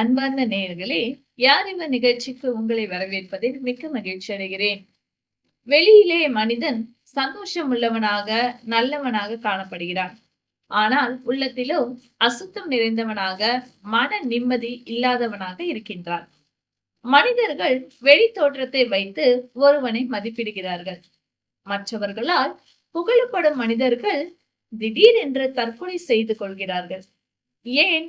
அன்பார்ந்த நேயர்களே யார் இவர் நிகழ்ச்சிக்கு உங்களை வரவேற்பதில் மிக்க மகிழ்ச்சி அடைகிறேன். வெளியிலே மனிதன் சந்தோஷம் உள்ளவனாக நல்லவனாக காணப்படுகிறான். ஆனால் உள்ளத்திலோ அசுத்தம் நிறைந்தவனாக மன நிம்மதி இல்லாதவனாக இருக்கின்றான். மனிதர்கள் வெளி தோற்றத்தை வைத்து ஒருவனை மதிப்பிடுகிறார்கள். மற்றவர்களால் புகழப்படும் மனிதர்கள் திடீரென்று தற்கொலை செய்து கொள்கிறார்கள். ஏன்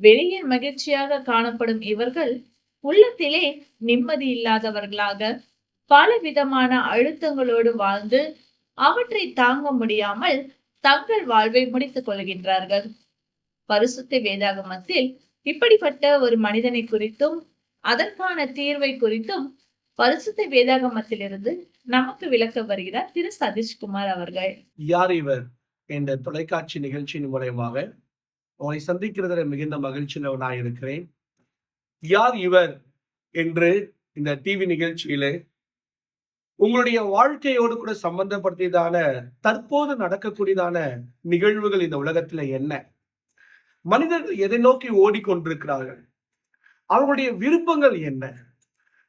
வெளியே மகிழ்ச்சியாக காணப்படும் இவர்கள் உள்ளத்திலே நிம்மதி இல்லாதவர்களாக பல விதமான அழுத்தங்களோடு வாழ்ந்து அவற்றை தாங்க முடியாமல் தங்கள் வாழ்வை முடித்துக் கொள்கின்றார்கள். பரிசுத்த வேதாகமத்தில் இப்படிப்பட்ட ஒரு மனிதனை குறித்தும் அதற்கான தீர்வை குறித்தும் பரிசுத்த வேதாகமத்திலிருந்து நமக்கு விளக்க வருகிறார் திரு சதீஷ்குமார் அவர்கள். யார் இவர்? என்ற தொலைக்காட்சி நிகழ்ச்சியின் மூலயமாக உங்களை சந்திக்கிறதுல மிகுந்த மகிழ்ச்சியில் நான் இருக்கிறேன். யார் இவர் என்று இந்த டிவி நிகழ்ச்சியிலே உங்களுடைய வாழ்க்கையோடு கூட சம்பந்தப்படுத்தியதான தற்போது நடக்கக்கூடியதான நிகழ்வுகள் இந்த உலகத்துல என்ன? மனிதர்கள் எதை நோக்கி ஓடிக்கொண்டிருக்கிறார்கள்? அவர்களுடைய விருப்பங்கள் என்ன?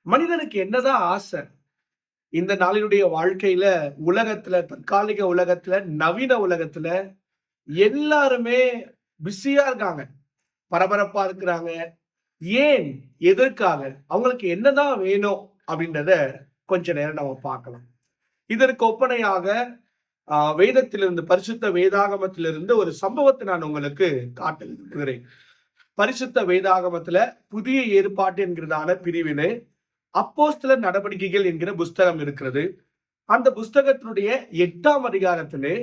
மனிதனுக்கு என்னதான் ஆசை? இந்த நாளினுடைய வாழ்க்கையில உலகத்துல தற்காலிக உலகத்துல நவீன உலகத்துல எல்லாருமே பிஸியா இருக்காங்க. பரபரப்பா இருக்கிறாங்க. ஏன்? எதற்காக? அவங்களுக்கு என்னதான் வேணும் அப்படின்றத கொஞ்ச நேரம் நம்ம பார்க்கலாம். இதற்கு ஒப்பனையாக வேதத்திலிருந்து பரிசுத்த வேதாகமத்திலிருந்து ஒரு சம்பவத்தை நான் உங்களுக்கு காட்ட விரும்புகிறேன் பரிசுத்த வேதாகமத்துல புதிய ஏற்பாட்டு என்கிறதான பிரிவினு அப்போஸ்தல நடவடிக்கைகள் என்கிற புஸ்தகம் இருக்கிறது. அந்த புஸ்தகத்தினுடைய எட்டாம் அதிகாரத்திலே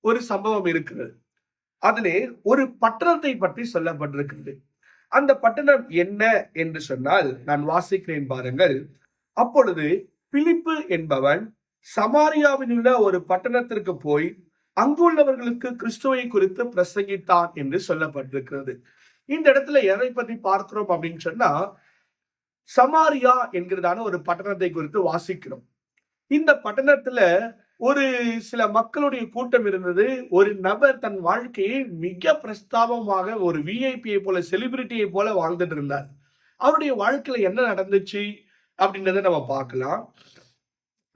ஒரு சம்பவம் இருக்கிறது. அதிலே ஒரு பட்டணத்தை பற்றி சொல்லப்பட்டிருக்கிறது. அந்த பட்டணம் என்ன என்று சொன்னால் நான் வாசிக்கிறேன் பாருங்கள். அப்பொழுது பிலிப்பு என்பவன் சமாரியாவில் உள்ள ஒரு பட்டணத்திற்கு போய் அங்குள்ளவர்களுக்கு கிறிஸ்துவை குறித்து பிரசங்கித்தான் என்று சொல்லப்பட்டிருக்கிறது. இந்த இடத்துல எதை பத்தி பார்க்கிறோம் அப்படின்னு சொன்னா சமாரியா என்கிறதான ஒரு பட்டணத்தை குறித்து வாசிக்கிறோம். இந்த பட்டணத்துல ஒரு சில மக்களுடைய கூட்டம் இருந்தது. ஒரு நபர் தன் வாழ்க்கையை மிக பிரஸ்தாபமாக ஒரு விஐபியை போல செலிபிரிட்டியை போல வாழ்ந்துட்டு இருந்தார். அவருடைய வாழ்க்கையில என்ன நடந்துச்சு அப்படின்றத நம்ம பார்க்கலாம்.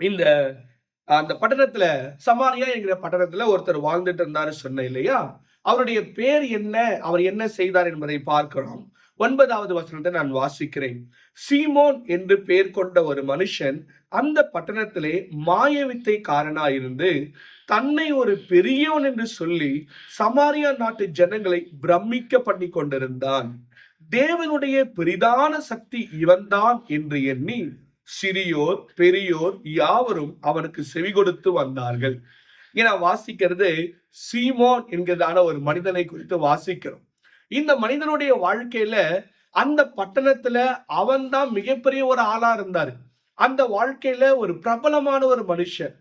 இந்த அந்த பட்டணத்துல சமாரியா என்கிற பட்டணத்துல ஒருத்தர் வாழ்ந்துட்டு இருந்தாரு சொன்னேன் இல்லையா? அவருடைய பேர் என்ன? அவர் என்ன செய்தார் என்பதை பார்க்கிறோம் ஒன்பதாவது வசனத்தை நான் வாசிக்கிறேன். சீமோன் என்று பெயர் கொண்ட ஒரு மனுஷன் அந்த பட்டணத்திலே மாயவித்தை காரனாயிருந்து தன்னை ஒரு பெரியவன் என்று சொல்லி சமாரியா நாட்டு ஜனங்களை பிரமிக்க பண்ணி கொண்டிருந்தான். தேவனுடைய பெரிதான சக்தி இவன்தான் என்று எண்ணி சிறியோர் பெரியோர் யாவரும் அவனுக்கு செவி கொடுத்து வந்தார்கள். ஏன்னா வாசிக்கிறது சீமோன் என்கிறதான ஒரு மனிதனை குறித்து வாசிக்கிறோம். இந்த மனிதனுடைய வாழ்க்கையில அந்த பட்டணத்துல அவன்தான் மிகப்பெரிய ஒரு ஆளா இருந்தாரு. அந்த வாழ்க்கையில ஒரு பிரபலமான ஒரு மனுஷன்.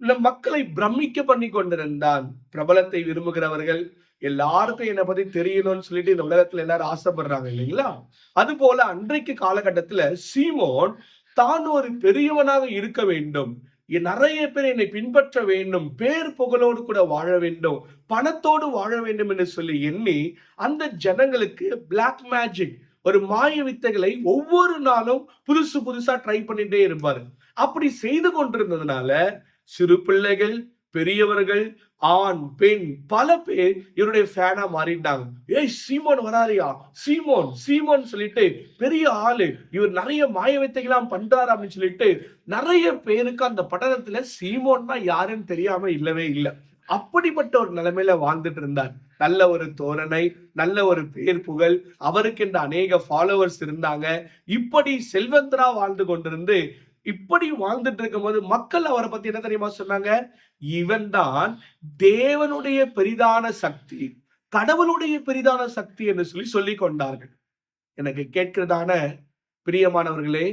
இந்த மக்களை பிரமிக்க பண்ணி கொண்டிருந்தான். பிரபலத்தை விரும்புகிறவர்கள் எல்லாருக்கும் என்னை பத்தி தெரியணும்னு சொல்லிட்டு இந்த உலகத்துல எல்லாரும் ஆசைப்படுறாங்க இல்லைங்களா? அது போல அன்றைக்கு காலகட்டத்துல சீமோன் தான் ஒரு பெரியவனாக இருக்க வேண்டும். நிறைய பேர் என்னை பின்பற்ற வேண்டும் பேர் புகழோடு கூட வாழ வேண்டும் பணத்தோடு வாழ வேண்டும் என்று சொல்லி எண்ணி அந்த ஜனங்களுக்கு பிளாக் மேஜிக் ஒரு மாய வித்தைகளை ஒவ்வொரு நாளும் புதுசு புதுசா ட்ரை பண்ணிட்டே இருப்பாரு. அப்படி செய்து கொண்டிருந்ததுனால சிறு பிள்ளைகள் பெரியவர்கள் ஆண் பெண் பல பேர் இவருடைய ஃபேனா மாறிட்டாங்க. ஏய் சீமோன் வராரியா? சீமோன் சீமோன் சொல்லிட்டு பெரிய ஆளு இவர் நிறைய மாய வித்தைகளாம் பண்றாரு அப்படின்னு சொல்லிட்டு நிறைய பேருக்கு அந்த பட்டணத்துல சீமோன்னா யாருன்னு தெரியாம இல்லவே இல்லை. அப்படிப்பட்ட ஒரு நிலைமையில வாழ்ந்துட்டு இருந்தார். நல்ல ஒரு தோரணை நல்ல ஒரு பேர் புகழ் அவருக்கு இந்த அநேக ஃபாலோவர்ஸ் இருந்தாங்க. இப்படி செல்வந்தரா வாழ்ந்து கொண்டிருந்து இப்படி வாழ்ந்துட்டு இருக்கும்போது மக்கள் அவரை பத்தி என்ன தெரியுமா சொன்னாங்க? இவன் தான் தேவனுடைய பெரிதான சக்தி கடவுளுடைய பெரிதான சக்தி என்று சொல்லி சொல்லி கொண்டார்கள். எனக்கு கேட்கிறதான பிரியமானவர்களே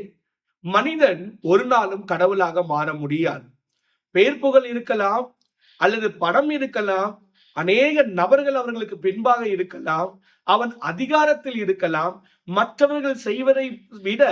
மனிதன் ஒரு நாளும் கடவுளாக மாற முடியாது. பெயர் புகழ் இருக்கலாம் அல்லது பணம் இருக்கலாம் அநேக நபர்கள் அவர்களுக்கு பின்பாக இருக்கலாம் அவன் அதிகாரத்தில் இருக்கலாம் மற்றவர்கள் செய்வதை விட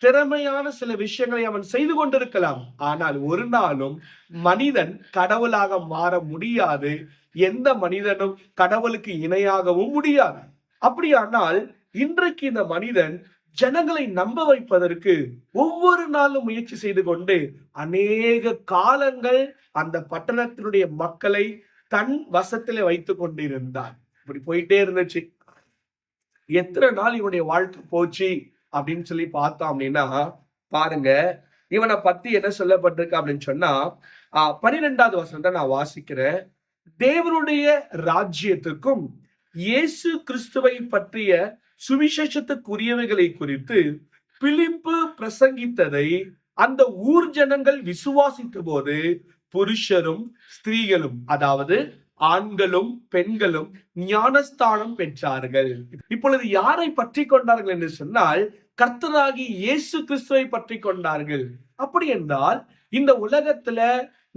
திறமையான சில விஷயங்களை அவன் செய்து கொண்டிருக்கலாம். ஆனால் ஒரு நாளும் மனிதன் கடவுளாக மாற முடியாது. எந்த மனிதனும் கடவுளுக்கு இணையாகவும் முடியாது. அப்படியானால் இன்றைக்கு இந்த மனிதன் ஜனங்களை நம்ப வைப்பதற்கு ஒவ்வொரு நாளும் முயற்சி செய்து கொண்டு அநேக காலங்கள் அந்த பட்டணத்தினுடைய மக்களை தன் வசத்திலே வைத்துக் கொண்டிருந்தார் இப்படி போயிட்டே இருந்துச்சு. எத்தனை நாள் இவனுடைய வாழ்க்கை போச்சு? அப்படின்னு சொல்லி பார்த்தோம் அப்படின்னா பாருங்க இவனை பத்தி என்ன சொல்லப்பட்டிருக்கு அப்படின்னு சொன்னா ஆஹ் வசனம் தான் நான் வாசிக்கிறேன். தேவனுடைய ராஜ்யத்துக்கும் இயேசு கிறிஸ்துவை பற்றிய சுவிசேஷத்துக்குரியவைகளை குறித்து பிலிப்பு பிரசங்கித்ததை அந்த ஊர் ஜனங்கள் விசுவாசித்த போது புருஷரும் ஸ்திரீகளும் அதாவது ஆண்களும் பெண்களும் ஞானஸ்தானம் பெற்றார்கள். இப்பொழுது யாரை பற்றி கொண்டார்கள் என்று சொன்னால் கர்த்தராகி இயேசு கிறிஸ்துவை பற்றி கொண்டார்கள். அப்படி என்றால் இந்த உலகத்துல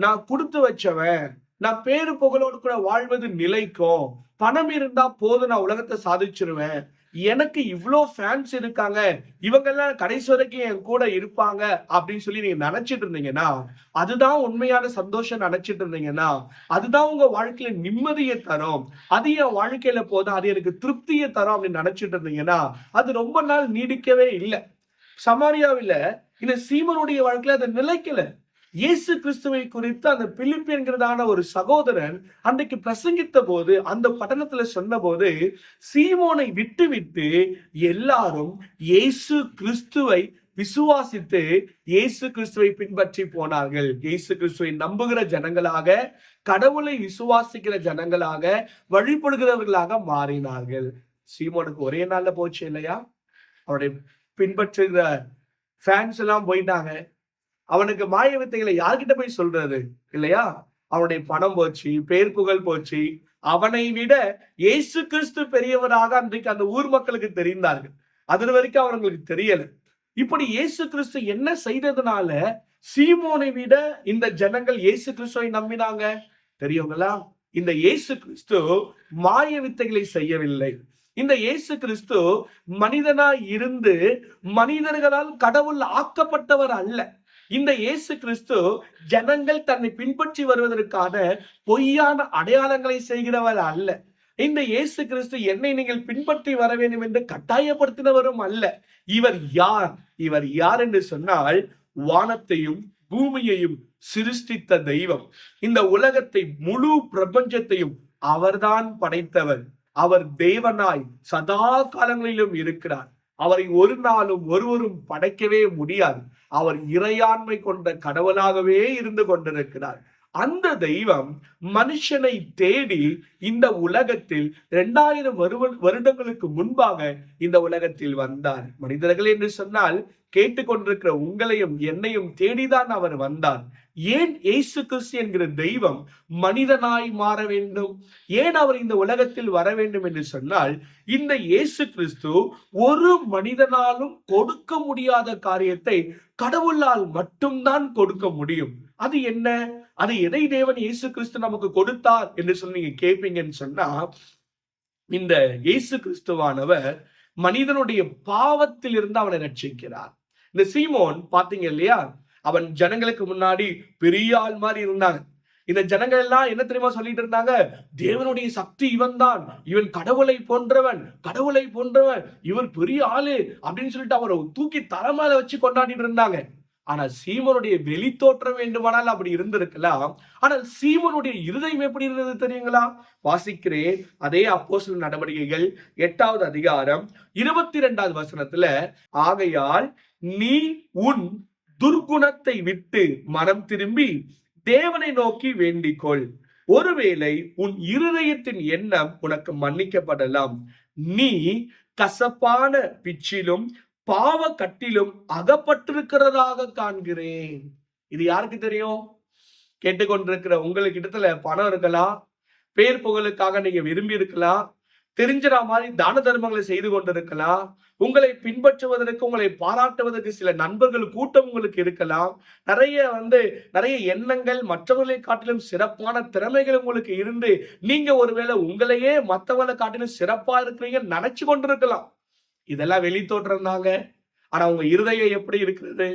நான் கொடுத்து வச்சவன் நான் பேரு புகழோடு கூட வாழ்வது நிலைக்கும் பணம் இருந்தா போதும் நான் உலகத்தை சாதிச்சிருவேன் எனக்கு இவ்வளோ ஃபேன்ஸ் இருக்காங்க. இவங்கெல்லாம் கடைசி வரைக்கும் என் கூட இருப்பாங்க அப்படின்னு சொல்லி நீங்க நினைச்சிட்டு இருந்தீங்கன்னா அதுதான் உண்மையான சந்தோஷம் நினைச்சிட்டு இருந்தீங்கன்னா அதுதான் உங்க வாழ்க்கையில நிம்மதியை தரும். அது என் வாழ்க்கையில போதும். அது எனக்கு திருப்தியை தரும் அப்படின்னு நினைச்சிட்டு இருந்தீங்கன்னா அது ரொம்ப நாள் நீடிக்கவே இல்லை. சமாரியாவில் இந்த சீமனுடைய வாழ்க்கையில அது நிலைக்கல. இயேசு கிறிஸ்துவை குறித்து அந்த பிலிப்பு என்கிறதான ஒரு சகோதரன் அன்றைக்கு பிரசங்கித்த போது அந்த பட்டணத்துல சொன்ன போது சீமோனை விட்டு விட்டு எல்லாரும் இயேசு கிறிஸ்துவை விசுவாசித்து இயேசு கிறிஸ்துவை பின்பற்றி போனார்கள். இயேசு கிறிஸ்துவை நம்புகிற ஜனங்களாக கடவுளை விசுவாசிக்கிற ஜனங்களாக வழிபடுகிறவர்களாக மாறினார்கள். சீமோனுக்கு ஒரே நாள்ல போச்சு இல்லையா? அவருடைய பின்பற்றுகிற ஃபேன்ஸ் எல்லாம் போயிட்டாங்க. அவனுக்கு மாய வித்தைகளை யார்கிட்ட போய் சொல்றது? இல்லையா? அவனுடைய பணம் போச்சு பேர் புகழ் போச்சு. அவனை விட இயேசு கிறிஸ்து பெரியவராக அன்றைக்கு அந்த ஊர் மக்களுக்கு தெரிந்தார்கள். அது வரைக்கும் அவர்களுக்கு தெரியல. இப்படி இயேசு கிறிஸ்து என்ன செய்ததுனால சீமோனை விட இந்த ஜனங்கள் இயேசு கிறிஸ்துவை நம்பினாங்க? தெரியுங்களா இந்த இயேசு கிறிஸ்து மாய வித்தைகளை செய்யவில்லை. இந்த இயேசு கிறிஸ்து மனிதனாய் இருந்து மனிதர்களால் கடவுள் ஆக்கப்பட்டவர் அல்ல. இந்த இயேசு கிறிஸ்து ஜனங்கள் தன்னை பின்பற்றி வருவதற்கான பொய்யான அடையாளங்களை செய்கிறவர் அல்ல. இந்த இயேசு கிறிஸ்து என்னை நீங்கள் பின்பற்றி வர வேண்டும் என்று கட்டாயப்படுத்தினவரும் அல்ல. இவர் யார்? இவர் யார் என்று சொன்னால் வானத்தையும் பூமியையும் சிருஷ்டித்த தெய்வம். இந்த உலகத்தை முழு பிரபஞ்சத்தையும் அவர்தான் படைத்தவர். அவர் தேவனாய் சதா காலங்களிலும் இருக்கிறார். அவரை ஒரு நாளும் ஒருவரும் படைக்கவே முடியாது. அவர் இறையாண்மை கொண்ட கடவுளாகவே இருந்து கொண்டிருக்கிறார். அந்த தெய்வம் மனுஷனை தேடி இந்த உலகத்தில் இரண்டாயிரம் வருடங்களுக்கு முன்பாக இந்த உலகத்தில் வந்தார். மனிதர்கள் என்று சொன்னால் கேட்டுக்கொண்டிருக்கிற உங்களையும் என்னையும் தேடிதான் அவர் வந்தார் ஏன் இயேசு கிறிஸ்து என்கிற தெய்வம் மனிதனாய் மாற வேண்டும்? ஏன் அவர் இந்த உலகத்தில் வர வேண்டும் என்று சொன்னால் இந்த இயேசு கிறிஸ்து ஒரு மனிதனாலும் கொடுக்க முடியாத காரியத்தை கடவுளால் மட்டும்தான் கொடுக்க முடியும். அது என்ன? அது எதை தேவன் இயேசு கிறிஸ்து நமக்கு கொடுத்தார் என்று சொல்லி நீங்க கேட்பீங்கன்னு சொன்னா இந்த இயேசு கிறிஸ்துவானவர் மனிதனுடைய பாவத்தில் இருந்து அவனை ரட்சிக்கிறார். இந்த சீமோன் பாத்தீங்க இல்லையா? அவன் ஜனங்களுக்கு முன்னாடி பெரிய ஆள் மாதிரி இருந்தாங்க இந்த ஜனங்கள் எல்லாம் என்ன தெரியுமா சொல்லிட்டு இருந்தாங்க? தேவனுடைய சக்தி இவன் தான். இவன் கடவுளை போன்றவன் கடவுளை போன்றவன். இவன் பெரிய ஆளு அப்படின்னு சொல்லிட்டு அவரை தூக்கி தலைமையில வச்சு கொண்டாடிட்டு இருந்தாங்க. ஆனால் சீமனுடைய வெளி தோற்றம் வேண்டுமானால் அப்படி இருந்திருக்கலாம். ஆனால் சீமனுடைய இருதயம் எப்படி இருந்தது தெரியுங்களா? வாசிக்கிறேன். அதே அப்போஸ்தல நடவடிக்கைகள் எட்டாவது அதிகாரம் இருபத்தி ரெண்டாவது வசனத்துல ஆகையால் நீ உன் துர்குணத்தை விட்டு மனம் திரும்பி தேவனை நோக்கி வேண்டிக்கொள். ஒருவேளை உன் இருதயத்தின் எண்ணம் உனக்கு மன்னிக்கப்படலாம். நீ கசப்பான பிச்சிலும் பாவ கட்டிலும் அகப்பட்டிருக்கிறதாக காண்கிறேன். இது யாருக்கு தெரியும்? கேட்டுக்கொண்டிருக்கிற உங்களுக்கு இடத்துல பணம் இருக்கலாம் பேர் புகழுக்காக நீங்க விரும்பி இருக்கலாம் தெரிஞ்சிற மாதிரி தான தர்மங்களை செய்து கொண்டிருக்கலாம் உங்களை பின்பற்றுவதற்கு உங்களை பாராட்டுவதற்கு சில நண்பர்கள் கூட்டம் உங்களுக்கு இருக்கலாம். நிறைய வந்து நிறைய எண்ணங்கள் மற்றவர்களை காட்டிலும் சிறப்பான திறமைகள் உங்களுக்கு இருந்து நீங்க ஒருவேளை உங்களையே மற்றவர்களை காட்டிலும் சிறப்பா இருக்கிறீங்க நினைச்சு கொண்டிருக்கலாம். இதெல்லாம் வெளி தோற்றம் தாங்க. ஆனா உங்க இருதயம் எப்படி இருக்கிறது?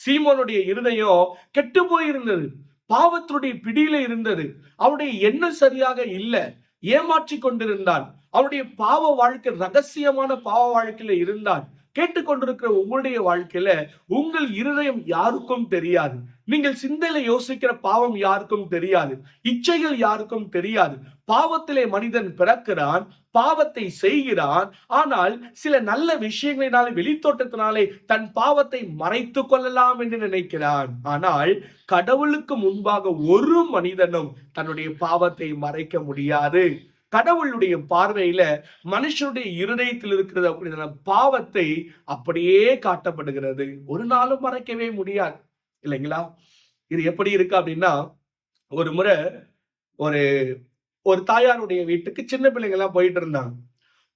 சீமோனுடைய இருதயம் கெட்டு போயிருந்தது. பாவத்தினுடைய பிடியில இருந்தது. அவனுடைய எண்ணம் சரியாக இல்லை. ஏமாற்றி கொண்டிருந்தான். அவருடைய பாவ வாழ்க்கை ரகசியமான பாவ வாழ்க்கையில இருந்தான் கேட்டுக்கொண்டிருக்கிற உங்களுடைய வாழ்க்கையில உங்கள் இருதயம் யாருக்கும் தெரியாது. நீங்கள் சிந்தையில யோசிக்கிற பாவம் யாருக்கும் தெரியாது. இச்சைகள் யாருக்கும் தெரியாது. பாவத்திலே மனிதன் பிறக்கிறான். பாவத்தை செய்கிறான். ஆனால் சில நல்ல விஷயங்களினாலே வெளித்தோட்டத்தினாலே தன் பாவத்தை மறைத்து கொள்ளலாம் என்று நினைக்கிறான். ஆனால் கடவுளுக்கு முன்பாக ஒரு மனிதனும் தன்னுடைய பாவத்தை மறைக்க முடியாது. கடவுளுடைய பார்வையில மனுஷனுடைய இருதயத்தில் இருக்கிறது அப்படிதான பாவத்தை அப்படியே காட்டப்படுகிறது. ஒரு நாளும் மறைக்கவே முடியாது. இல்லைங்களா? இது எப்படி இருக்கு அப்படின்னா ஒரு முறை ஒரு ஒரு தாயாருடைய வீட்டுக்கு சின்ன பிள்ளைங்கள்லாம் போயிட்டு இருந்தாங்க.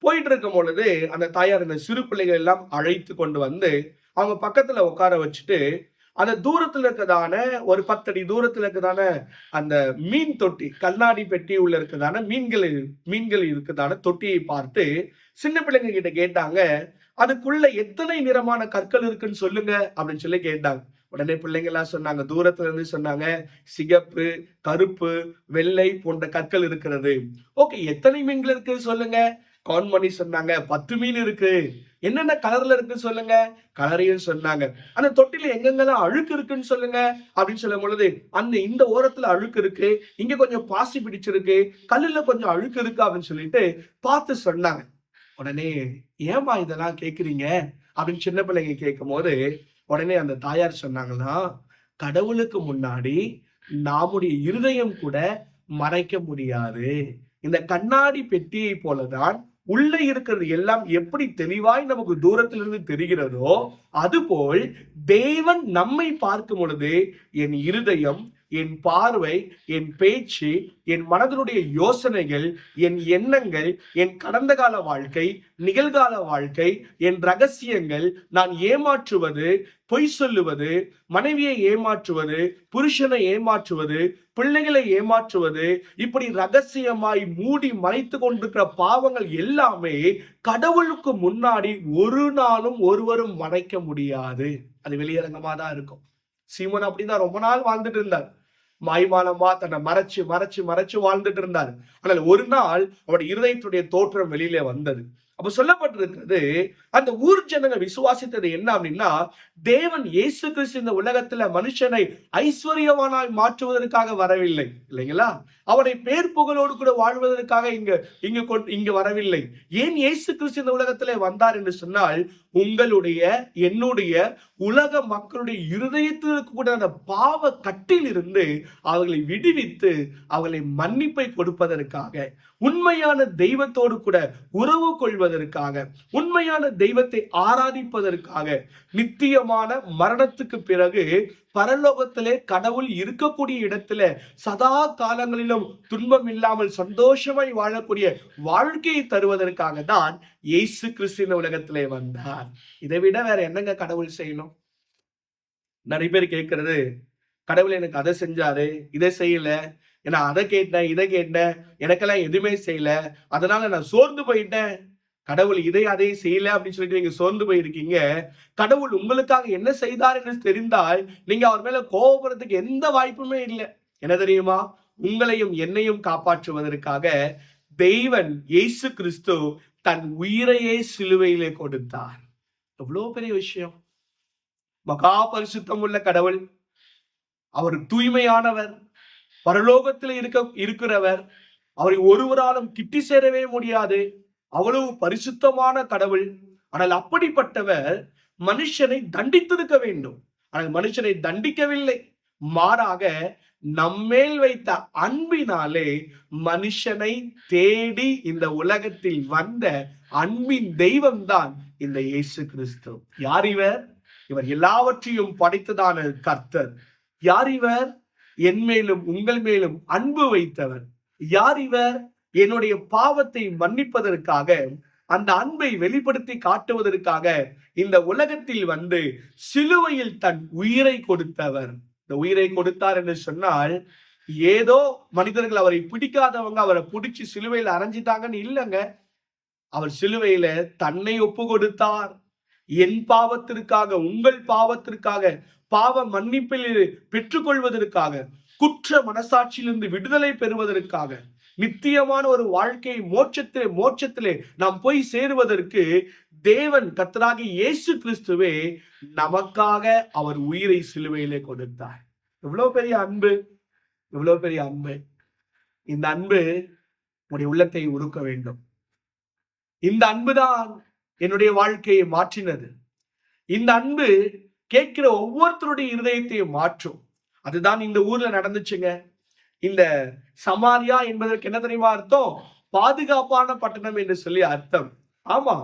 போயிட்டு இருக்கும் பொழுது அந்த தாயார் இந்த சிறு பிள்ளைகள் எல்லாம் அழைத்து கொண்டு வந்து அவங்க பக்கத்துல உட்கார வச்சுட்டு அந்த தூரத்துல இருக்கதான ஒரு பத்தடி தூரத்துல இருக்கதான அந்த மீன் தொட்டி கண்ணாடி பெட்டி உள்ள இருக்கதான மீன்கள் மீன்கள் இருக்கதான தொட்டியை பார்த்து சின்ன பிள்ளைங்க கிட்ட கேட்டாங்க அதுக்குள்ள எத்தனை நிறமான கற்கள் இருக்குன்னு சொல்லுங்க அப்படின்னு சொல்லி கேட்டாங்க. உடனே பிள்ளைங்கெல்லாம் சொன்னாங்க தூரத்துல இருந்து சொன்னாங்க சிகப்பு கருப்பு வெள்ளை போன்ற கற்கள் இருக்கிறது. ஓகே எத்தனை மீன்கள் இருக்கு சொல்லுங்க. கவுண்ட் பண்ணி சொன்னாங்க பத்து மீன் இருக்கு. என்னென்ன கலர்ல இருக்கு சொல்லுங்க. கலரையும் சொன்னாங்க. அந்த தொட்டில எங்கெங்கெல்லாம் அழுக்கு இருக்குன்னு சொல்லுங்க. அப்படின்னு சொல்லும் பொழுது அந்த இந்த ஓரத்துல அழுக்கு இருக்கு. இங்க கொஞ்சம் பாசி பிடிச்சிருக்கு. கல்லுல கொஞ்சம் அழுக்கு இருக்கு அப்படின்னு சொல்லிட்டு பார்த்து சொன்னாங்க. உடனே ஏமா இதெல்லாம் கேக்குறீங்க? அப்படின்னு சின்ன பிள்ளைங்க கேட்கும் போது உடனே அந்த தாயார் சொன்னாங்கன்னா கடவுளுக்கு முன்னாடி நாமுடைய இருதயம் கூட மறைக்க முடியாது. இந்த கண்ணாடி பெட்டியை போலதான் உள்ள இருக்கிறது எல்லாம் எப்படி தெளிவாய் நமக்கு தூரத்திலிருந்து தெரிகிறதோ அதுபோல் தேவன் நம்மை பார்க்கும் பொழுது என் இருதயம் என் பார்வை என் பேச்சு என் மனதினுடைய யோசனைகள் என் எண்ணங்கள் என் கடந்த கால வாழ்க்கை நிகழ்கால வாழ்க்கை என் ரகசியங்கள் நான் ஏமாற்றுவது பொய் சொல்லுவது மனைவியை ஏமாற்றுவது புருஷனை ஏமாற்றுவது பிள்ளைகளை ஏமாற்றுவது இப்படி ரகசியமாய் மூடி மறைத்து கொண்டிருக்கிற பாவங்கள் எல்லாமே கடவுளுக்கு முன்னாடி ஒரு நாளும் ஒருவரும் மறைக்க முடியாது. அது வெளியரங்கமா தான் இருக்கும். சீமன் அப்படின்னா ரொம்ப நாள் வாழ்ந்துட்டு இருந்தார். மாய்மானமா தன்னை மறைச்சு மறைச்சு மறைச்சு வாழ்ந்துட்டு இருந்தார். ஆனால் ஒரு நாள் அவருடைய இருதயத்துடைய தோற்றம் வெளியில வந்தது. அப்ப சொல்லப்பட்டிருக்கிறது அந்த ஊர் ஜனங்க விசுவாசித்தது என்ன அப்படின்னா தேவன் இயேசு கிறிஸ்து இந்த உலகத்துல மனுஷனை ஐஸ்வர்யவானாய் மாற்றுவதற்காக வரவில்லை. இல்லைங்களா? அவரை பேர் புகழோடு கூட வாழ்வதற்காக இங்க இங்க இங்கு வரவில்லை. ஏன் இயேசு கிறிஸ்து இந்த உலகத்திலே வந்தார் என்று சொன்னால் உங்களுடைய என்னுடைய உலக மக்களுடைய இருதயத்திற்கு கூட அந்த பாவ கட்டில் இருந்து அவர்களை விடுவித்து அவர்களை மன்னிப்பை கொடுப்பதற்காக உண்மையான தெய்வத்தோடு கூட உறவு கொள்வதற்காக உண்மையான தெய்வத்தை ஆராதிப்பதற்காக நித்தியமான மரணத்துக்கு பிறகு பரலோகத்திலே கடவுள் இருக்கக்கூடிய இடத்துல சதா காலங்களிலும் துன்பம் இல்லாமல் சந்தோஷமாய் வாழக்கூடிய வாழ்க்கையை தருவதற்காக தான் இயேசு கிறிஸ்து இந்த உலகத்திலே வந்தார். இதை விட வேற என்னங்க கடவுள் செய்யணும்? நிறைய பேர் கேட்கறது கடவுள் எனக்கு அதை செஞ்சாரு இதை செய்யல நான் அதை கேட்டேன் இதை கேட்டேன் எனக்கெல்லாம் எதுவுமே செய்யல அதனால நான் சோர்ந்து போயிட்டேன். கடவுள் இதை அதை செய்யல அப்படின்னு சொல்லிட்டு நீங்க சோர்ந்து போயிருக்கீங்க. கடவுள் உங்களுக்காக என்ன செய்தார் என்று தெரிந்தால் நீங்க அவர் மேல கோபப்படுறதுக்கு எந்த வாய்ப்புமே இல்லை. என்ன தெரியுமா? உங்களையும் என்னையும் காப்பாற்றுவதற்காக தெய்வன் இயேசு கிறிஸ்து தன் உயிரையே சிலுவையிலே கொடுத்தார். எவ்வளவு பெரிய விஷயம். மகா பரிசுத்தம் உள்ள கடவுள். அவர் தூய்மையானவர். பரலோகத்தில் இருக்க இருக்கிறவர். அவரை ஒருவராலும் கிட்டி சேரவே முடியாது. அவ்வளவு பரிசுத்தமான கடவுள். ஆனால் அப்படிப்பட்டவர் மனுஷனை தண்டித்திருக்க வேண்டும். ஆனால் மனுஷனை தண்டிக்கவில்லை. மாறாக நம்மேல் வைத்த அன்பினாலே மனுஷனை தேடி இந்த உலகத்தில் வந்த அன்பின் தெய்வம்தான் இந்த இயேசு கிறிஸ்து. யார் இவர்? இவர் எல்லாவற்றையும் படைத்ததான கர்த்தர். யார் இவர்? என் மேலும் உங்கள் மேலும் அன்பு வைத்தவர். யார் இவர்? என்னுடைய பாவத்தை மன்னிப்பதற்காக அந்த அன்பை வெளிப்படுத்தி காட்டுவதற்காக இந்த உலகத்தில் வந்து சிலுவையில் தன் உயிரை கொடுத்தவர். இந்த உயிரை கொடுத்தார் என்று சொன்னால் ஏதோ மனிதர்கள் அவரை பிடிக்காதவங்க அவரை பிடிச்சு சிலுவையில் அரைஞ்சிட்டாங்கன்னு இல்லைங்க. அவர் சிலுவையில தன்னை ஒப்பு கொடுத்தார். என் பாவத்திற்காக உங்கள் பாவத்திற்காக பாவ மன்னிப்பில் பெற்றுக்கொள்வதற்காக குற்ற மனசாட்சியிலிருந்து விடுதலை பெறுவதற்காக நித்தியமான ஒரு வாழ்க்கை மோட்சத்திலே மோட்சத்திலே நாம் போய் சேருவதற்கு தேவன் கர்த்தராகிய இயேசு கிறிஸ்துவே நமக்காக அவர் உயிரை சிலுவையிலே கொடுத்தார். எவ்வளவு பெரிய அன்பு எவ்வளவு பெரிய அன்பு. இந்த அன்பு உடைய உள்ளத்தை உருக்க வேண்டும். இந்த அன்புதான் என்னுடைய வாழ்க்கையை மாற்றினது. இந்த அன்பு கேட்கிற ஒவ்வொருத்தருடைய இருதயத்தையும் மாற்றும். அதுதான் இந்த ஊர்ல நடந்துச்சுங்க. இந்த சமாரியா என்பதற்கு என்ன தெரியுமா அர்த்தம்? பாதுகாப்பான பட்டணம் என்று சொல்லி அர்த்தம். ஆமா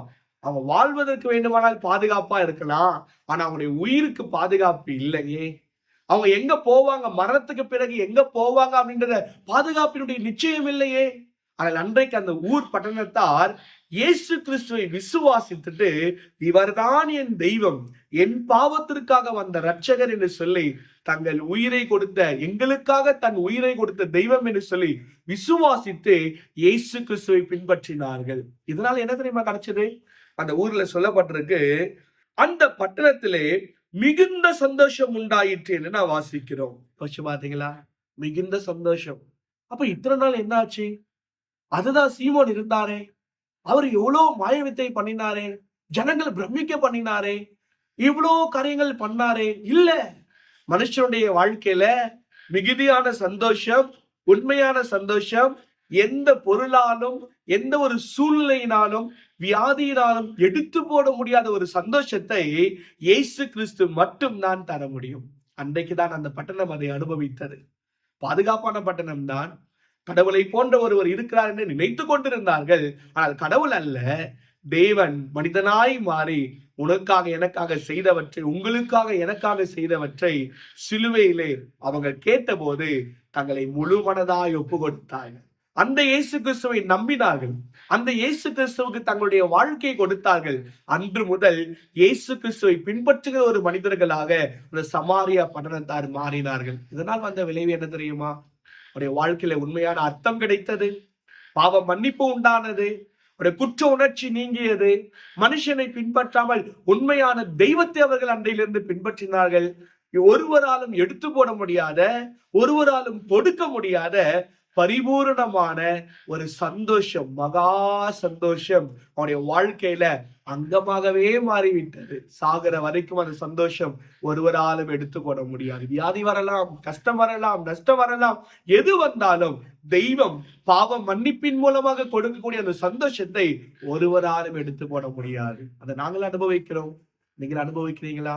அவன் வாழ்வதற்கு வேண்டுமானால் பாதுகாப்பா இருக்கலாம் ஆனா அவனுடைய உயிருக்கு பாதுகாப்பு இல்லையே. அவங்க எங்க போவாங்க? மரணத்துக்கு பிறகு எங்க போவாங்க? அப்படின்றத பாதுகாப்பினுடைய நிச்சயம் இல்லையே. ஆனால் அன்றைக்கு அந்த ஊர் பட்டணத்தார் இயேசு கிறிஸ்துவை விசுவாசித்துட்டு இவர்தான் என் தெய்வம் என் பாவத்திற்காக வந்த ரட்சகர் என்று சொல்லி தங்கள் உயிரை கொடுத்த எங்களுக்காக தன் உயிரை கொடுத்த தெய்வம் என்று சொல்லி விசுவாசித்து இயேசு கிறிஸ்துவை பின்பற்றினார்கள். இதனால என்ன தெரியுமா கிடைச்சது? அந்த ஊர்ல சொல்லப்பட்டிருக்கு அந்த பட்டணத்திலே மிகுந்த சந்தோஷம் உண்டாயிற்று என்று நான் வாசிக்கிறோம். யோசிச்சு பாத்தீங்களா மிகுந்த சந்தோஷம். அப்ப இத்தனை நாள் என்ன ஆச்சு அதுதான் சீமோன் இருந்தாரே. அவர் எவ்வளோ மாய வித்தை பண்ணினாரே ஜனங்கள் பிரமிக்க பண்ணினாரே இவ்வளோ காரியங்கள் பண்ணாரே. இல்ல மனுஷனுடைய வாழ்க்கையில மிகுதியான சந்தோஷம் உண்மையான சந்தோஷம் எந்த பொருளாலும் எந்த ஒரு சூழ்நிலையினாலும் வியாதியினாலும் எடுத்து போட முடியாத ஒரு சந்தோஷத்தை இயேசு கிறிஸ்து மட்டும் தான் தர முடியும். அன்றைக்கு தான் அந்த பட்டணம் அதை அனுபவித்தது. பாதுகாப்பான பட்டணம் தான் கடவுளை போன்ற ஒருவர் இருக்கிறார் என்று நினைத்து கொண்டிருந்தார்கள். ஆனால் கடவுள் அல்ல. தேவன் மனிதனாய் மாறி உனக்காக எனக்காக செய்தவற்றை உங்களுக்காக எனக்காக செய்தவற்றை சிலுவையிலே அவங்க கேட்டபோது தங்களை முழு மனதாய் ஒப்பு கொடுத்தார்கள் அந்த இயேசு கிறிஸ்துவை நம்பினார்கள். அந்த இயேசு கிறிஸ்துவுக்கு தங்களுடைய வாழ்க்கையை கொடுத்தார்கள். அன்று முதல் இயேசு கிறிஸ்துவை பின்பற்றுகிற ஒரு மனிதர்களாக ஒரு சமாரியா பட்டணத்தார் மாறினார்கள். இதனால் வந்த விளைவு என்ன தெரியுமா? அவருடைய வாழ்க்கையில உண்மையான அர்த்தம் கிடைத்தது. பாவ மன்னிப்பு உண்டானது. ஒரு குற்ற உணர்ச்சி நீங்கியது. மனுஷனை பின்பற்றாமல் உண்மையான தெய்வத்தை அவர்கள் அன்றையிலிருந்து பின்பற்றினார்கள். ஒருவராலும் எடுத்து போட முடியாத ஒருவராலும் கொடுக்க முடியாத பரிபூரணமான ஒரு சந்தோஷம் மகா சந்தோஷம். அவனுடைய வாழ்க்கையில அங்கமாகவே மாறிவிட்டது. சாகிற வரைக்கும் அந்த சந்தோஷம் ஒருவராலும் எடுத்துக்கொள்ள முடியாது. வியாதி வரலாம் கஷ்டம் வரலாம் நஷ்டம் வரலாம். எது வந்தாலும் தெய்வம் பாவம் மன்னிப்பின் மூலமாக கொடுக்கக்கூடிய அந்த சந்தோஷத்தை ஒருவராலும் எடுத்து போட முடியாது. அதை நாங்கள் அனுபவிக்கிறோம். நீங்கள் அனுபவிக்கிறீங்களா?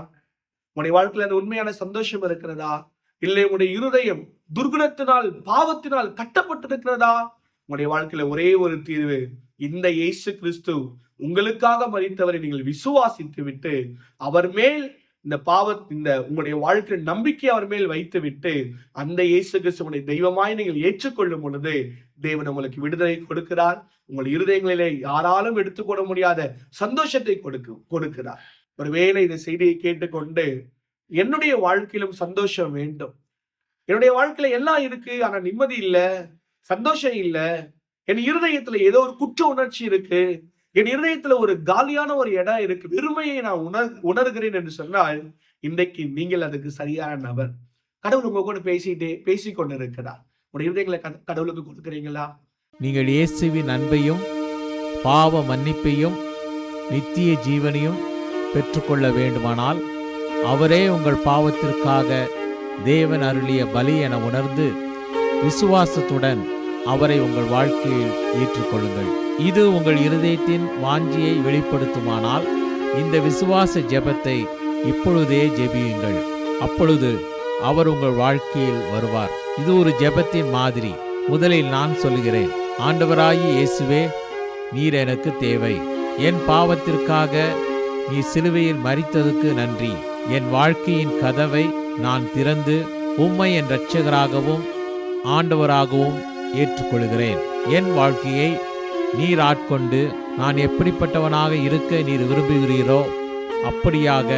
உங்களுடைய வாழ்க்கையில அந்த உண்மையான சந்தோஷம் இருக்கிறதா? இல்லை உங்களுடைய இருதயம் துர்குணத்தினால் பாவத்தினால் கட்டப்பட்டிருக்கிறதா? உங்களுடைய வாழ்க்கையில ஒரே ஒரு தீர்வு இந்த இயேசு கிறிஸ்து உங்களுக்காக மறித்தவரை நீங்கள் விசுவாசித்து விட்டு அவர் மேல் இந்த பாவ இந்த உங்களுடைய வாழ்க்கை நம்பிக்கை அவர் மேல் வைத்து விட்டு அந்த இயேசு கிறிஸ்துவனை தெய்வமாய் நீங்கள் ஏற்றுக்கொள்ளும் பொழுது தேவன் உங்களுக்கு விடுதலை கொடுக்கிறார். உங்கள் இருதயங்களிலே யாராலும் எடுத்துக்கொள்ள முடியாத சந்தோஷத்தை கொடுக்க கொடுக்கிறார். ஒருவேளை இந்த செய்தியை கேட்டுக்கொண்டு என்னுடைய வாழ்க்கையிலும் சந்தோஷம் வேண்டும். என்னுடைய வாழ்க்கையில எல்லாம் இருக்கு ஆனா நிம்மதி இல்லை சந்தோஷம் இல்லை. என் இருதயத்துல ஏதோ ஒரு குற்ற உணர்ச்சி இருக்கு. என் இருதயத்துல ஒரு காலியான ஒரு இடம் இருக்கு. வெறுமையை நான் உணர் உணர்கிறேன் என்று சொன்னால் இன்றைக்கு நீங்கள் அதுக்கு சரியான நபர். கடவுள் உங்க கூட பேசிட்டே பேசிக்கொண்டு இருக்கிறார் உடைய இருதயங்களை கட- கடவுளுக்கு கொடுக்குறீங்களா? நீங்கள் இயேசுவின் அன்பையும் பாவ மன்னிப்பையும் நித்திய ஜீவனையும் பெற்றுக்கொள்ள வேண்டுமானால் அவரே உங்கள் பாவத்திற்காக தேவன் அருளிய பலி என உணர்ந்து விசுவாசத்துடன் அவரை உங்கள் வாழ்க்கையில் ஏற்றுக்கொள்ளுங்கள். இது உங்கள் இருதயத்தின் வாஞ்சியை வெளிப்படுத்துமானால் இந்த விசுவாச ஜெபத்தை இப்பொழுதே ஜெபியுங்கள். அப்பொழுது அவர் உங்கள் வாழ்க்கையில் வருவார். இது ஒரு ஜெபத்தின் மாதிரி. முதலில் நான் சொல்கிறேன் ஆண்டவராகி இயேசுவே நீர் எனக்கு தேவை. என் பாவத்திற்காக நீ சிலுவையில் மறித்ததுக்கு நன்றி. என் வாழ்க்கையின் கதவை நான் திறந்து உம்மை என் இரட்சகராகவும் ஆண்டவராகவும் ஏற்றுக்கொள்கிறேன். என் வாழ்க்கையை நீர் ஆட்கொண்டு நான் எப்படிப்பட்டவனாக இருக்க நீர் விரும்புகிறீரோ அப்படியாக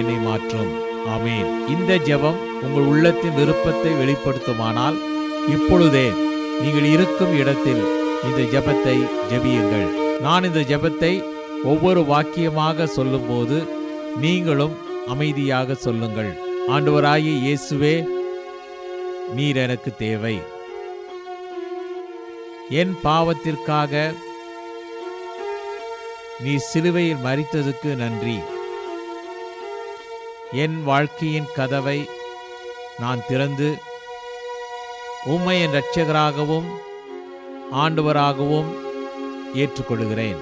என்னை மாற்றும். ஆமேன். இந்த ஜெபம் உங்கள் உள்ளத்தின் விருப்பத்தை வெளிப்படுத்துமானால் இப்பொழுதே நீங்கள் இருக்கும் இடத்தில் இந்த ஜெபத்தை ஜெபியுங்கள். நான் இந்த ஜெபத்தை ஒவ்வொரு வாக்கியமாக சொல்லும்போது நீங்களும் அமைதியாக சொல்லுங்கள். ஆண்டவராகிய இயேசுவே நீர் எனக்கு தேவை. என் பாவத்திற்காக நீ சிலுவையில் மறித்ததுக்கு நன்றி. என் வாழ்க்கையின் கதவை நான் திறந்து உம்மை என் இரட்சகராகவும் ஆண்டவராகவும் ஏற்றுக்கொள்கிறேன்.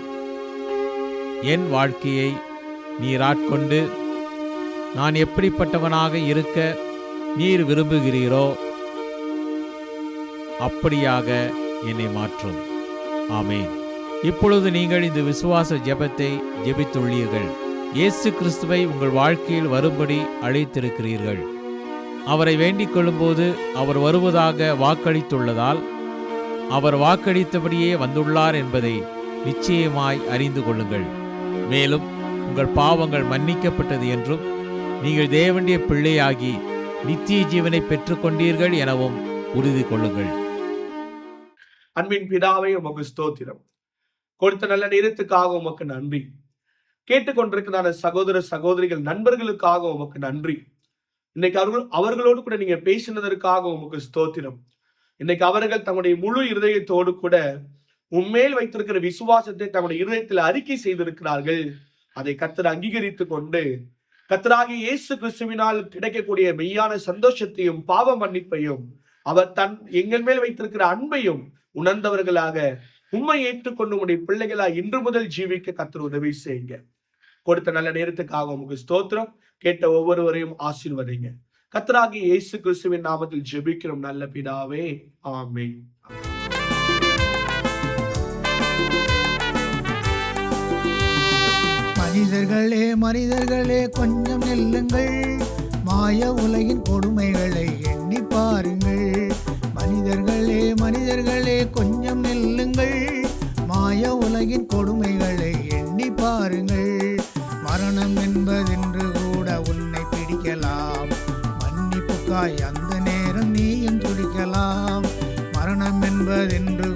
என் வாழ்க்கையை நீராட்கொண்டு நான் எப்படிப்பட்டவனாக இருக்க நீர் விரும்புகிறீரோ அப்படியாக என்னை மாற்றும். ஆமேன். இப்பொழுது நீங்கள் இந்த விசுவாச ஜெபத்தை ஜெபித்துள்ளீர்கள். இயேசு கிறிஸ்துவை உங்கள் வாழ்க்கையில் வரும்படி அழைத்திருக்கிறீர்கள். அவரை வேண்டிக் கொள்ளும்போது அவர் வருவதாக வாக்களித்துள்ளதால் அவர் வாக்களித்தபடியே வந்துள்ளார் என்பதை நிச்சயமாய் அறிந்து கொள்ளுங்கள். மேலும் உங்கள் பாவங்கள் மன்னிக்கப்பட்டது என்றும் நீங்கள் தேவனுடைய பிள்ளையாகி நித்திய ஜீவனை பெற்றுக்கொண்டீர்கள் எனவும் உறுதி கொள்ளுங்கள். அன்பின் பிதாவை உமக்கு ஸ்தோத்திரம். கொடுத்த நல்ல நேரத்துக்காக உமக்கு நன்றி. கேட்டுக்கொண்டிருக்கிறான சகோதர சகோதரிகள் நண்பர்களுக்காக உமக்கு நன்றி. இன்னைக்கு அவர்கள் அவர்களோடு கூட நீங்க பேசினதற்காக உமக்கு ஸ்தோத்திரம். இன்னைக்கு அவர்கள் தங்களுடைய முழு இருதயத்தோடு கூட உண்மையில் வைத்திருக்கிற விசுவாசத்தை தங்களுடைய இருதயத்தில் அறிக்கை செய்திருக்கிறார்கள். அதை கத்தர் அங்கீகரித்து கொண்டு கத்தராகி இயேசு கிறிஸ்துவினால் கிடைக்கக்கூடிய மெய்யான சந்தோஷத்தையும் பாவ மன்னிப்பையும் அவர் தன் எங்கள் மேல் வைத்திருக்கிற அன்பையும் உணர்ந்தவர்களாக உண்மை ஏற்றுக்கொண்டு உடைய பிள்ளைகளா இன்று முதல் ஜீவிக்க கத்தர் உதவி செய்யுங்க. கொடுத்த நல்ல நேரத்துக்காக உங்களுக்கு ஸ்தோத்திரம். கேட்ட ஒவ்வொருவரையும் ஆசீர்வதிங்க. கத்தராகி இயேசு கிறிஸ்துவின் நாமத்தில் ஜெபிக்கிறோம். நல்ல பிதாவே. ஆமென். மனிதர்களே மனிதர்களே கொஞ்சம் நெல்லுங்கள். மாய உலகின் கொடுமைகளை எண்ணி பாருங்கள். மனிதர்களே மனிதர்களே கொஞ்சம் நெல்லுங்கள். மாய உலகின் கொடுமைகளை எண்ணி பாருங்கள். மரணம் என்பதென்று கூட உன்னை பிடிக்கலாம். மன்னிப்புக்காய் அந்த நேரம் நீயும் துடிக்கலாம். மரணம் என்பதென்று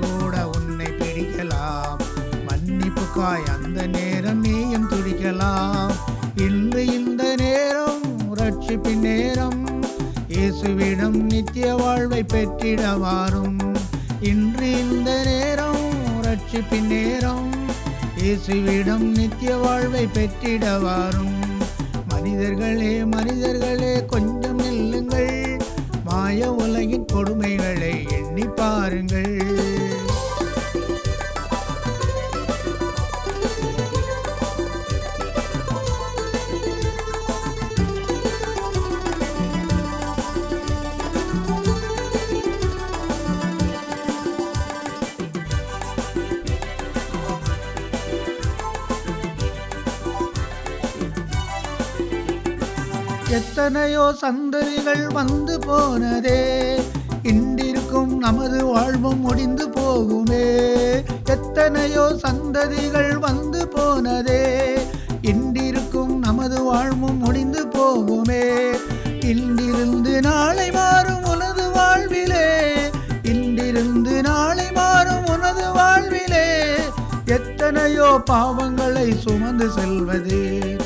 இயேசுவிடம் நித்திய வாழ்வை பெற்றிடவாரும். இன்று இந்த நேரம் ரட்சிப்பின் நேரம். இயேசுவிடம் நித்திய வாழ்வை பெற்றிடவாரும். மனிதர்களே மனிதர்களே கொஞ்சம் நில்லுங்கள். மாய எத்தனையோ சந்ததிகள் வந்து போனதே. இன்றிருக்கும் நமது வாழ்வும் முடிந்து போகுமே. எத்தனையோ சந்ததிகள் வந்து போனதே. இன்றிருக்கும் நமது வாழ்வும் முடிந்து போகுமே. இன்றிருந்து நாளை மாறும் உனது வாழ்விலே. இன்றிருந்து நாளை மாறும் உனது வாழ்விலே. எத்தனையோ பாவங்களை சுமந்து செல்வதே.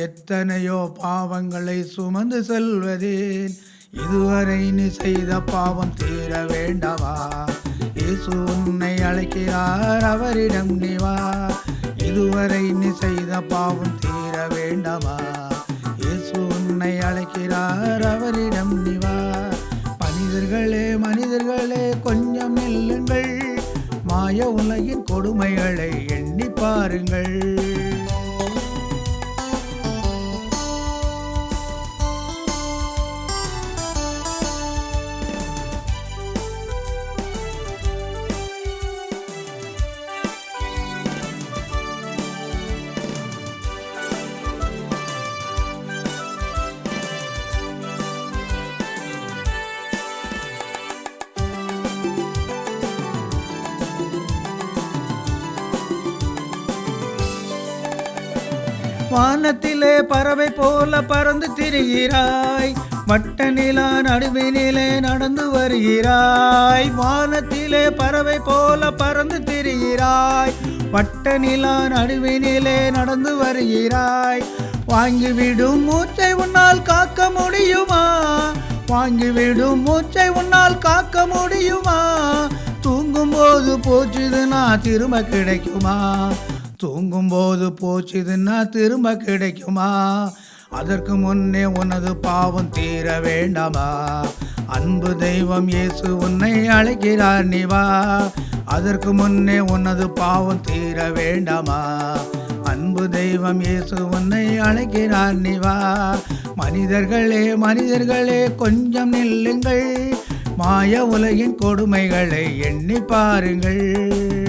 எத்தனையோ பாவங்களை சுமந்து செல்வதேன்? இதுவரை நீ செய்த பாவம் தீர வேண்டவா? இயேசு உன்னை அழைக்கிறார் அவரிடம் நீ வா. இதுவரை நீ செய்த பாவம் தீர வேண்டவா? இயேசு உன்னை அழைக்கிறார் அவரிடம் நீ வா. மனிதர்களே மனிதர்களே கொஞ்சம் நில்லுங்கள். மாய உலகின் கொடுமைகளை எண்ணி பாருங்கள். பறவை போல பறந்து திரிகிறாய். வட்ட நிலா நடுவினிலே நடந்து வருகிறாய். வானத்திலே பறவை போல பறந்து திரிகிறாய். வட்ட நிலா நடுவினிலே நடந்து வருகிறாய். வாங்கிவிடும் மூச்சை உன்னால் காக்க முடியுமா? வாங்கிவிடும் மூச்சை உன்னால் காக்க முடியுமா? தூங்கும்போது போச்சுதுன்னா திரும்ப கிடைக்குமா? தூங்கும்போது போச்சுதுன்னா திரும்ப கிடைக்குமா? அதற்கு முன்னே உனது பாவம் தீர வேண்டாமா? அன்பு தெய்வம் இயேசு உன்னை அழைக்கிறார் நீ வா. அதற்கு முன்னே உனது பாவம் தீர வேண்டாமா? அன்பு தெய்வம் இயேசு உன்னை அழைக்கிறார் நீ வா. மனிதர்களே மனிதர்களே கொஞ்சம் நில்லுங்கள். மாய உலகின் கொடுமைகளை எண்ணி பாருங்கள்.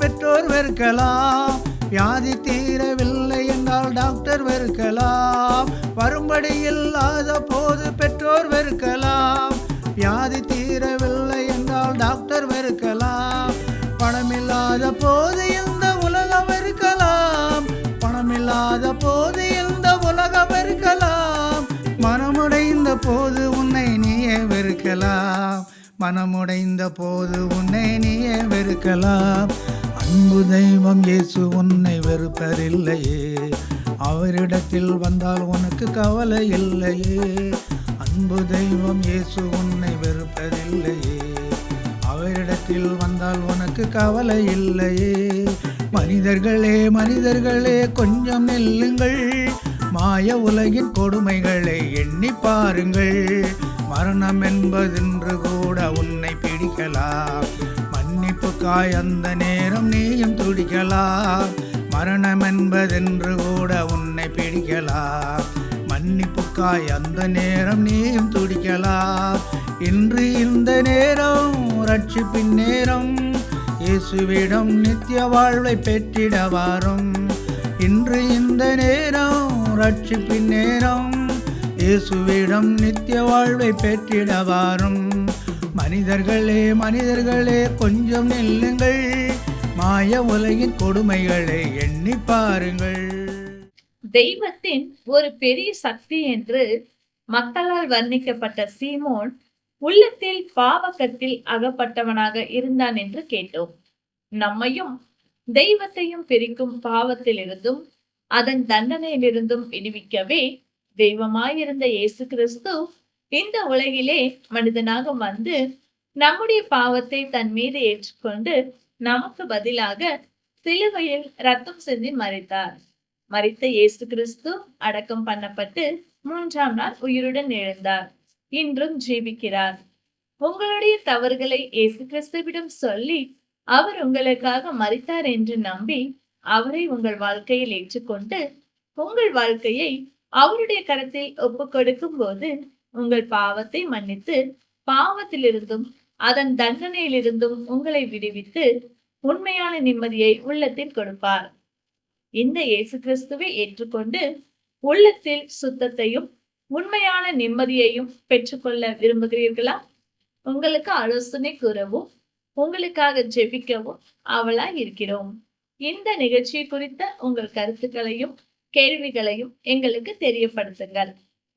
பெற்றோர் வெறுக்கலாம். வியாதி தீரவில்லை என்றால் டாக்டர் வெறுக்கலாம். வரும்படி இல்லாத போது பெற்றோர் வெறுக்கலாம். வியாதி தீரவில்லை என்றால் டாக்டர் வெறுக்கலாம். பணமில்லாத போது இந்த உலகம் வெறுக்கலாம் பணமில்லாத போது இந்த உலகம் வெறுக்கலாம் மனமுடைந்த போது உன்னை நீயே வெறுக்கலாம். மனமுடைந்த போது உன்னை நீயே வெறுக்கலாம். அன்பு தெய்வம் இயேசு உன்னை வெறுப்பதில்லையே. அவரிடத்தில் வந்தால் உனக்கு கவலை இல்லையே. அன்பு தெய்வம் இயேசு உன்னை வெறுப்பதில்லையே. அவரிடத்தில் வந்தால் உனக்கு கவலை இல்லையே. மனிதர்களே மனிதர்களே கொஞ்சம் நெல்லுங்கள். மாய உலகின் கொடுமைகளை எண்ணி பாருங்கள். மரணம் என்பதென்று கூட உன்னை பிடிக்கலாம். மன்னிப்புக்காய் அந்த நேரம் நீயும் துடிக்கலாம் மரணம் என்பதென்று கூட உன்னை பிடிக்கலாம் மன்னிப்புக்காய் அந்த நேரம் நீயும் துடிக்கலாம் இன்று இந்த நேரம் ரட்சிப்பின் நேரம். இயேசுவிடம் நித்திய வாழ்வை பெற்றிட வாரும். இன்று இந்த நேரம் ரட்சிப்பின் நேரம். இயேசுவிடம் நித்திய வாழ்வை பெற்றிட வாரும். மனிதர்களே மனிதர்களே கொஞ்சம் நில்லுங்கள். மாய உலகின் கொடுமைகளை எண்ணி பாருங்கள். தெய்வத்தின் ஒரு பெரிய சக்தி என்று மக்களால் வர்ணிக்கப்பட்ட சீமோன் உள்ளத்தில் பாவக்கத்தில் அகப்பட்டவனாக இருந்தான் என்று கேட்டோம். நம்மையும் தெய்வத்தையும் பிரிக்கும் பாவத்திலிருந்தும் அதன் தண்டனையிலிருந்தும் விடுவிக்கவே தெய்வமாயிருந்த இயேசு கிறிஸ்து இந்த உலகிலே மனிதனாக வந்து நம்முடைய பாவத்தை தன் மீது ஏற்றுக்கொண்டு நமக்கு பதிலாக சிலுவையில் ரத்தம் செஞ்சு மறித்தார் மறித்த இயேசு கிறிஸ்து அடக்கம் பண்ணப்பட்டு மூன்றாம் நாள் உயிருடன் எழுந்தார். இன்றும் ஜீவிக்கிறார். உங்களுடைய தவறுகளை இயேசு கிறிஸ்துவிடம் சொல்லி அவர் உங்களுக்காக மறித்தார் என்று நம்பி அவரை உங்கள் வாழ்க்கையில் ஏற்றுக்கொண்டு உங்கள் வாழ்க்கையை அவருடைய கரத்தில் ஒப்பு கொடுக்கும் போது உங்கள் பாவத்தை மன்னித்து பாவத்திலிருந்தும் அதன் தண்டனையிலிருந்தும் உங்களை விடுவித்து உண்மையான நிம்மதியை உள்ளத்தில் கொடுப்பார். இந்த இயேசு கிறிஸ்துவை ஏற்றுக்கொண்டு உள்ளத்தில் சுத்தத்தையும் உண்மையான நிம்மதியையும் பெற்றுக்கொள்ள விரும்புகிறீர்களா? உங்களுக்கு ஆலோசனை கூறவும் உங்களுக்காக ஜெபிக்கவும் அவளாய் இருக்கிறோம். இந்த நிகழ்ச்சி குறித்த உங்கள் கருத்துக்களையும் கேள்விகளையும் எங்களுக்கு தெரியப்படுத்துங்கள்.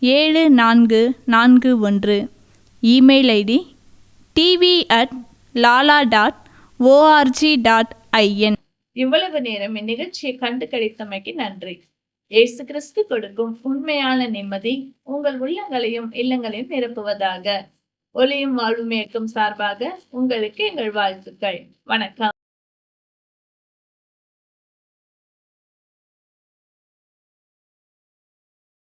ஏழு நான்கு நான்கு ஒன்று. Email ID TV at lala dot ORG dot IN. இவ்வளவு நேரம் இந்நிகழ்ச்சியை கண்டு கழித்தமைக்கு நன்றி. ஏசு கிறிஸ்து கொடுக்கும் உண்மையான நிம்மதி உங்கள் உள்ளங்களையும் இல்லங்களையும் நிரப்புவதாக. ஒளியும் வாழ்வும் இயக்கம் சார்பாக உங்களுக்கு எங்கள் வாழ்த்துக்கள். வணக்கம்.